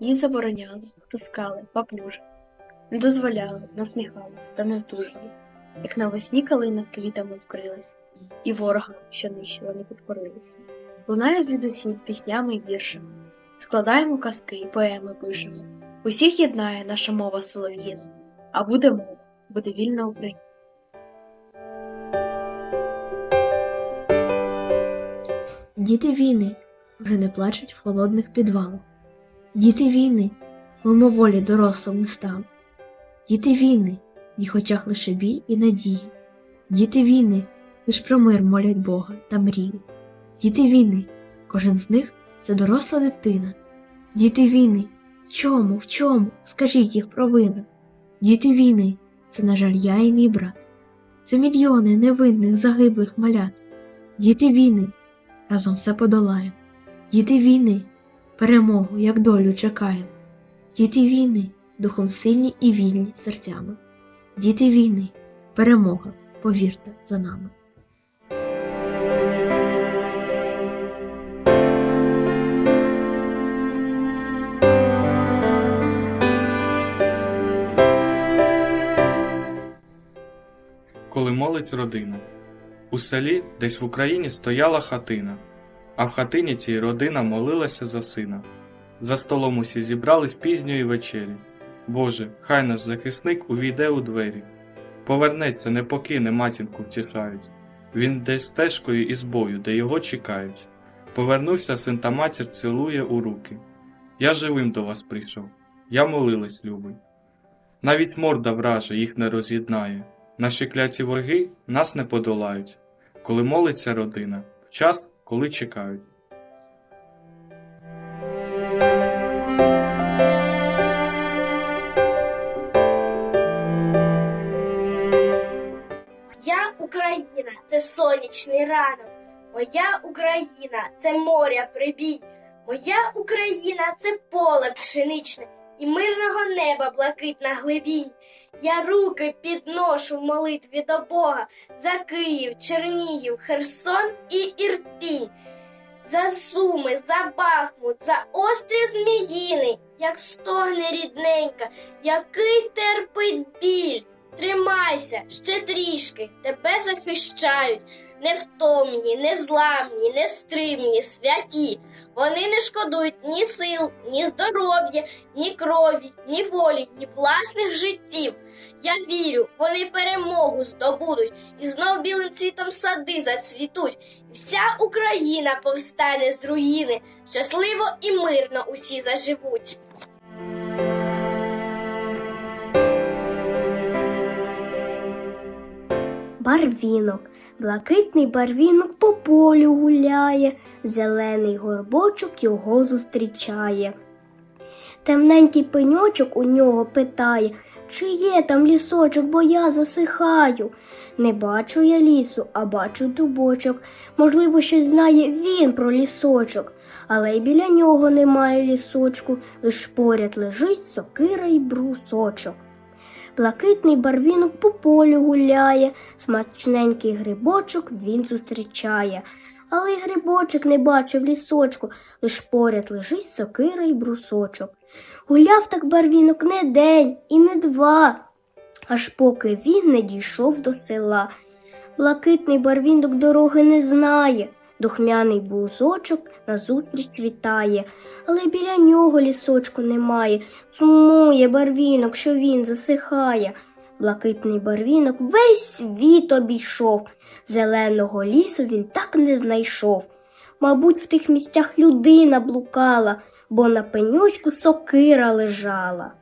Їй забороняли, тискали, поплюжили, не дозволяли, насміхались та не здужали, як навесні калина квітами вкрилась, і ворогам, що нищила, не підкорились. Лунає звідусіль піснями й віршами, складаємо казки і поеми пишемо. Усіх єднає наша мова солов'їна, а буде мова, буде вільна Україна. Діти війни вже не плачуть в холодних підвалах. Діти війни мимоволі дорослими стали. Діти війни, в їх очах лише біль і надія. Діти війни лиш про мир молять Бога та мріють. Діти війни, кожен з них це доросла дитина. Діти війни, в чому, в чому, скажіть їх провина. Діти війни, це, на жаль, я і мій брат. Це мільйони невинних загиблих малят. Діти війни, разом все подолаємо. Діти війни, перемогу, як долю чекаємо. Діти війни, духом сильні і вільні серцями. Діти війни, перемога, повірте, за нами. коли молить родина. У селі, десь в Україні, стояла хатина, а в хатині цій родина молилася за сина. За столом усі зібрались пізньої вечері. Боже, хай наш захисник увійде у двері. Повернеться, не покине, матінку втішають. Він десь стежкою із бою, де його чекають. Повернувся син та матір цілує у руки. Я живим до вас прийшов, я молилась, любий. Навіть морда вража їх не роз'єднає. Наші кляті вороги нас не подолають, коли молиться родина, час, коли чекають. Моя Україна це сонячний ранок. Моя Україна це моря прибій. Моя Україна це поле пшеничне і мирного неба блакитна глибінь. Я руки підношу в молитві до Бога за Київ, Чернігів, Херсон і Ірпінь. За Суми, за Бахмут, за острів Зміїний, як стогне рідненька, який терпить біль. Тримайся ще трішки, тебе захищають. Невтомні, незламні, нестримні, святі. Вони не шкодують ні сил, ні здоров'я, ні крові, ні волі, ні власних життів. Я вірю, вони перемогу здобудуть, і знов білим цвітом сади зацвітуть. Вся Україна повстане з руїни, щасливо і мирно усі заживуть. Барвінок, блакитний барвінок по полю гуляє, зелений горбочок його зустрічає. Темненький пеньочок у нього питає, чи є там лісочок, бо я засихаю. Не бачу я лісу, а бачу дубочок. Можливо, щось знає він про лісочок, але й біля нього немає лісочку, лиш поряд лежить сокира й брусочок. Блакитний барвінок по полю гуляє, смачненький грибочок він зустрічає. Але й грибочок не бачив лісочку, лиш поряд лежить сокира й брусочок. Гуляв так барвінок не день і не два, аж поки він не дійшов до села. Блакитний барвінок дороги не знає, духмяний бузочок назустріч вітає, але біля нього лісочку немає. Сумує барвінок, що він засихає. Блакитний барвінок весь світ обійшов. Зеленого лісу він так не знайшов. Мабуть, в тих місцях людина блукала, бо на пенючку сокира лежала.